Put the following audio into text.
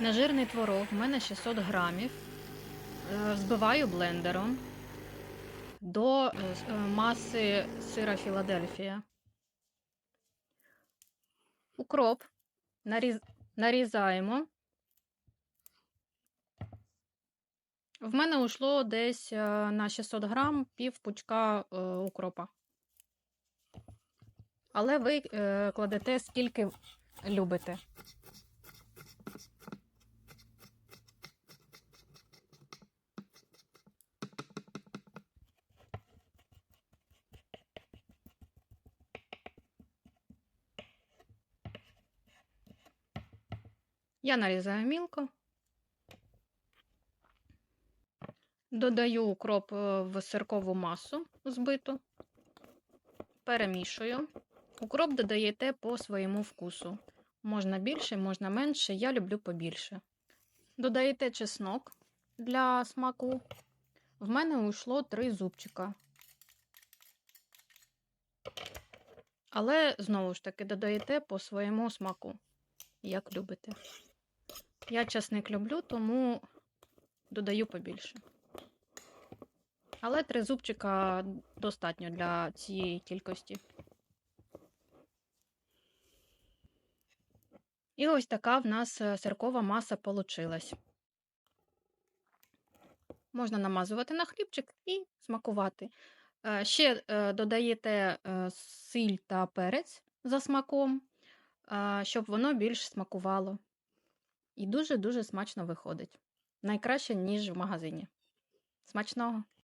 Нежирний творог, у мене 600 грамів. Е, Збиваю блендером до е, е, маси сира Філадельфія. Укроп наріз... нарізаємо. В мене ушло десь на 600 грам пів пучка укропа. Але ви кладете скільки любите. Я нарізаю мілко. Додаю укроп е, в сиркову масу збиту. Перемішую. Укроп додаєте по своєму вкусу. Можна більше, можна менше. Я люблю побільше. Додаєте чеснок для смаку. В мене уйшло 3 зубчика. Але знову ж таки додаєте по своєму смаку, як любите. Я часник люблю, тому додаю побільше. Але три зубчика достатньо для цієї кількості. І ось така в нас е, сиркова маса получилась. Можна намазувати на хлібчик і смакувати. Е, Ще е, додаєте сіль та перець за смаком, щоб воно більш смакувало. І дуже-дуже смачно виходить. Найкраще, ніж в магазині. Смачного!